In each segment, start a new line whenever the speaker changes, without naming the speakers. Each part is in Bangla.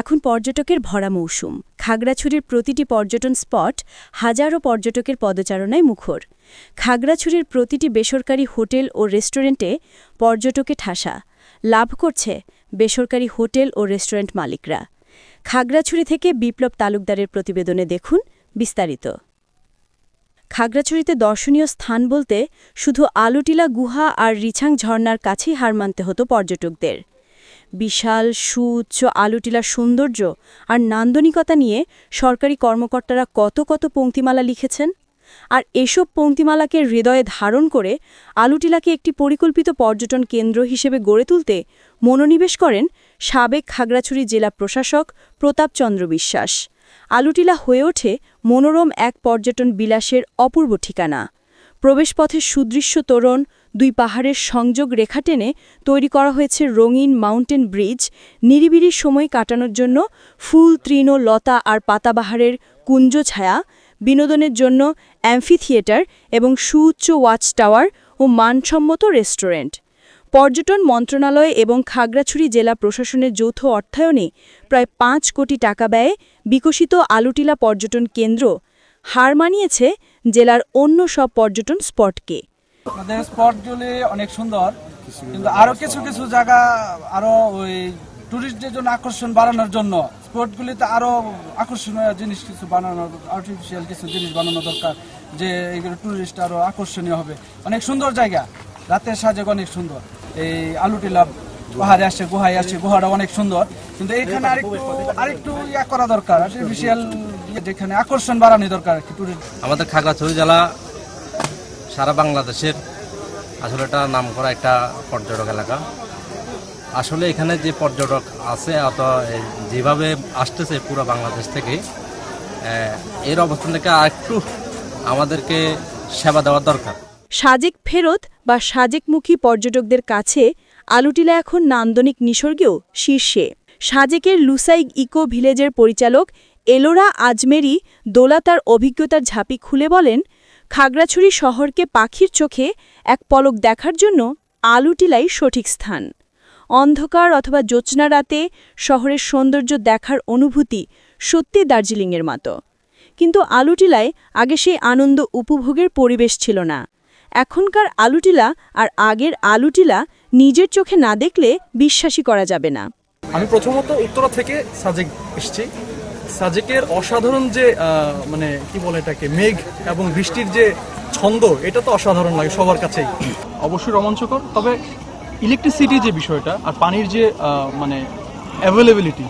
এখন পর্যটকের ভরা মৌসুম। খাগড়াছড়ির প্রতিটি পর্যটন স্পট হাজারো পর্যটকের পদচারণায় মুখর। খাগড়াছড়ির প্রতিটি বেসরকারি হোটেল ও রেস্টুরেন্টে পর্যটকে ঠাসা। লাভ করছে বেসরকারি হোটেল ও রেস্টুরেন্ট মালিকরা। খাগড়াছড়ি থেকে বিপ্লব তালুকদারের প্রতিবেদনে দেখুন বিস্তারিত। খাগড়াছড়িতে দর্শনীয় স্থান বলতে শুধু আলুটিলা গুহা আর রিছাং ঝর্নার কাছেই হার মানতে হতো পর্যটকদের। বিশাল, সুউচ্চ, আলুটিলার সৌন্দর্য আর নান্দনিকতা নিয়ে সরকারি কর্মকর্তারা কত কত পংক্তিমালা লিখেছেন। আর এসব পংক্তিমালাকে হৃদয়ে ধারণ করে আলুটিলাকে একটি পরিকল্পিত পর্যটন কেন্দ্র হিসেবে গড়ে তুলতে মনোনিবেশ করেন সাবেক খাগড়াছড়ি জেলা প্রশাসক প্রতাপচন্দ্র বিশ্বাস। আলুটিলা হয়ে ওঠে মনোরম এক পর্যটন বিলাসের অপূর্ব ঠিকানা। প্রবেশপথের সুদৃশ্য তোরণ দুই পাহাড়ের সংযোগ রেখা টেনে তৈরি করা হয়েছে রঙিন মাউন্টেন ব্রিজ, নিরিবিলি সময় কাটানোর জন্য ফুল, তৃণ, লতা আর পাতাবাহারের কুঞ্জ ছায়া, বিনোদনের জন্য অ্যাম্ফি থিয়েটার এবং সুউচ্চ ওয়াচ টাওয়ার ও মানসম্মত রেস্টুরেন্ট। পর্যটন মন্ত্রণালয় এবং খাগড়াছড়ি জেলা প্রশাসনের যৌথ অর্থায়নে প্রায় পাঁচ কোটি টাকা ব্যয়ে বিকশিত আলুটিলা পর্যটন কেন্দ্র হার মানিয়েছে জেলার অন্য সব পর্যটন স্পটকে।
আমাদের স্পটগুলি অনেক সুন্দর, কিন্তু আরও কিছু কিছু জায়গা আরও ওই টুরিস্টদের জন্য আকর্ষণ বাড়ানোর জন্য স্পটগুলিতে আরও আকর্ষণীয় জিনিস কিছু বানানোর আর্টিফিশিয়াল কিছু জিনিস বানানো দরকার, যে এগুলো টুরিস্ট আরও আকর্ষণীয় হবে। অনেক সুন্দর জায়গা, রাতের সাজেক অনেক সুন্দর। এই আলুটিলা পাহাড়ে আসছে গুহায় আসছে গুহাটা অনেক সুন্দর। কিন্তু এইখানে আরেকটু আরেকটু ইয়া করা দরকার আর্টিফিশিয়াল যেখানে আকর্ষণ বাড়ানো দরকার
আমাদের খাগড়াছড়ি জেলা সারা বাংলাদেশের আসলে এটা নাম করা একটা পর্যটক এলাকা। আসলে এখানে যে পর্যটক আছে, অত যেভাবে আসতেছে পুরো বাংলাদেশ থেকে এর অবস্থান থেকে আরেকটু আমাদেরকে সেবা দেওয়া দরকার।
সাজেক ফেরত বা সাজেকমুখী পর্যটকদের কাছে আলুটিলা এখন নান্দনিক নিসর্গেও শীর্ষে। সাজেকের লুসাইগ ইকো ভিলেজের পরিচালক এলোরা আজমেরি দোলা তার অভিজ্ঞতার ঝাঁপি খুলে বলেন খাগড়াছড়ি শহরকে পাখির চোখে এক পলক দেখার জন্য আলুটিলাই সঠিক স্থান। অন্ধকার অথবা জ্যোৎস্না রাতে শহরের সৌন্দর্য দেখার অনুভূতি সত্যি দার্জিলিংয়ের মতো। কিন্তু আলুটিলায় আগে সেই আনন্দ উপভোগের পরিবেশ ছিল না। এখনকার আলুটিলা আর আগের আলুটিলা নিজের চোখে না দেখলে বিশ্বাসই করা যাবে না।
আমি প্রথমত উত্তরা থেকে সাজেক এসেছি। সাজেকের অসাধারণ যে মানে কি বলে এটাকে মেঘ এবং বৃষ্টির যে ছন্দ এটা তো অসাধারণ লাগে সবার কাছেই। অবশ্যই রোমাঞ্চকর তবে ইলেকট্রিসিটি যে বিষয়টা আর পানির যে মানে অ্যাভেলেবিলিটি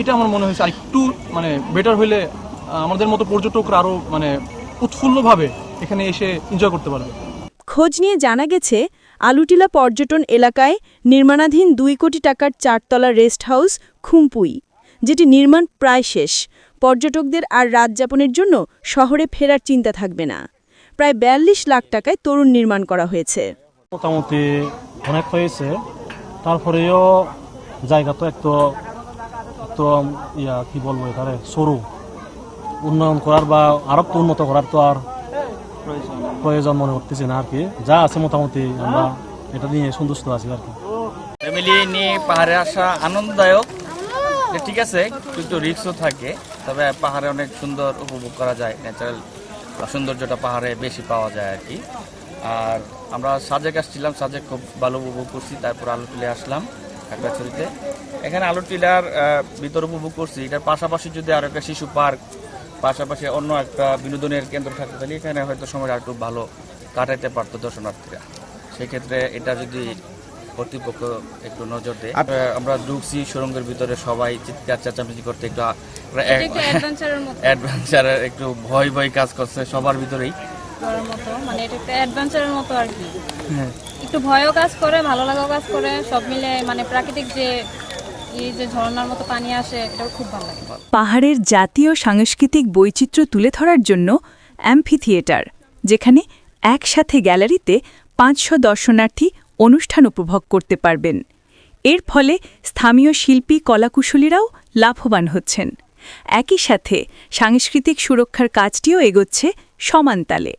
এটা আমার মনে হয়েছে আরেকটু মানে বেটার হলে আমাদের মতো পর্যটকরা আরও মানে উৎফুল্লভাবে এখানে এসে এনজয় করতে পারবে।
খোঁজ নিয়ে জানা গেছে আলুটিলা পর্যটন এলাকায় নির্মাণাধীন দুই কোটি টাকার চারতলা রেস্ট হাউস খুমপুই। যেটি নির্মাণ প্রায় শেষ। পর্যটকদের আর রাত যাপনের জন্য শহরে ফেরার চিন্তা থাকবে না। প্রায় বিয়াল্লিশ লাখ টাকায় তরুণ নির্মাণ করা হয়েছে।
মোটামুটি অনেক হয়েছে। তারপরেও জায়গা তো একটু একটু ইয়া কি বলব এখানে সরু। উন্নয়ন করার বা আরও তো উন্নত করার তো আর প্রয়োজন মনে করতেছি না আর কি যা আছে মোটামুটি আমরা এটা নিয়ে সন্তুষ্ট আছি আর কি
ফ্যামিলি নিয়ে পাহাড়ে আসা আনন্দদায়ক। ঠিক আছে, কিন্তু রিক্সও থাকে, তবে পাহাড়ে অনেক সুন্দর উপভোগ করা যায় ন্যাচারাল সৌন্দর্যটা পাহাড়ে বেশি পাওয়া যায় আর কি। আর আমরা সাজেক আসছিলাম, সাজেক খুব ভালো উপভোগ করছি, তারপর আলুটিলে আসলাম খাগড়াছড়িতে। এখানে আলুটিলার টিলার ভিতর উপভোগ করছি, এটার পাশাপাশি যদি আর একটা শিশু পার্ক, পাশাপাশি অন্য একটা বিনোদনের কেন্দ্র থাকতো তাহলে এখানে হয়তো সময় আর একটু ভালো কাটাইতে পারতো দর্শনার্থীরা। সেক্ষেত্রে এটা যদি কর্তৃপক্ষ একটু নজর দেয়। আমরা ঢুকছি সুরঙ্গের ভিতরে সবাই চিৎকার চেঁচামেচি করতে একটু অ্যাডভেঞ্চারের একটু ভয় ভয় কাজ করছে সবার ভিতরেই।
মতো মানে এটা একটা অ্যাডভেঞ্চারের মতো আর কি। একটু ভয়ও কাজ করে ভালো লাগাও কাজ করে সব মিলে মানে প্রাকৃতিক যে এই যে ঝর্ণার মতো পানি আসে এটাও খুব ভালো লাগে।
পাহাড়ের জাতীয় সাংস্কৃতিক বৈচিত্র্য তুলে ধরার জন্য অ্যাম্ফি থিয়েটার যেখানে একসাথে গ্যালারিতে পাঁচশো দর্শনার্থী অনুষ্ঠান উপভোগ করতে পারবেন। এর ফলে স্থানীয় শিল্পী কলাকুশলীরাও লাভবান হচ্ছেন। একই সাথে সাংস্কৃতিক সুরক্ষার কাজটিও এগোচ্ছে সমান তালে।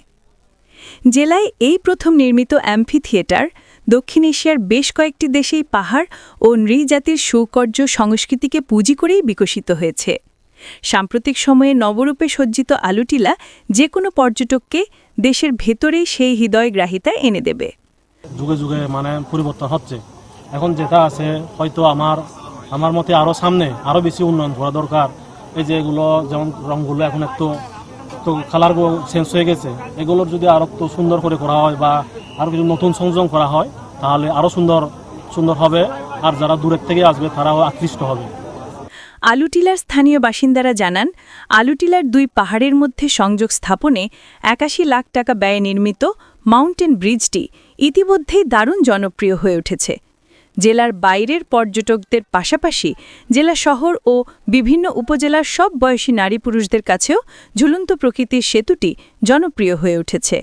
জেলায় এই প্রথম নির্মিত অ্যাম্ফি থিয়েটার দক্ষিণ এশিয়ার বেশ কয়েকটি দেশেই পাহাড় ও নৃজাতির সৌকর্য সংস্কৃতিকে পুঁজি করেই বিকশিত হয়েছে। সাম্প্রতিক সময়ে নবরূপে সজ্জিত আলুটিলা যে কোনো পর্যটককে দেশের ভেতরেই সেই হৃদয়গ্রাহিতা এনে দেবে।
যুগে যুগে মানে পরিবর্তন হচ্ছে। এখন যেটা আছে, হয়তো আমার আমার মতে আরও সামনে আরও বেশি উন্নয়ন করা দরকার। এই যে এগুলো যেমন রঙগুলো এখন একটু তো কালারগুলো চেঞ্জ হয়ে গেছে। এগুলোর যদি আরও একটু সুন্দর করে করা হয় বা আরও কিছু নতুন সংযোজন করা হয়, তাহলে আরও সুন্দর সুন্দর হবে। আর যারা দূরের থেকে আসবে, তারাও আকৃষ্ট হবে।
আলুটিলার স্থানীয় বাসিন্দারা জানান, আলুটিলার দুই পাহাড়ের মধ্যে সংযোগ স্থাপনে একাশি লাখ টাকা ব্যয়ে নির্মিত মাউন্টেন ব্রিজটি ইতিমধ্যেই দারুণ জনপ্রিয় হয়ে উঠেছে। জেলার বাইরের পর্যটকদের পাশাপাশি জেলা শহর ও বিভিন্ন উপজেলার সব বয়সী নারী পুরুষদের কাছেও ঝুলন্ত প্রকৃতির সেতুটি জনপ্রিয় হয়ে উঠেছে।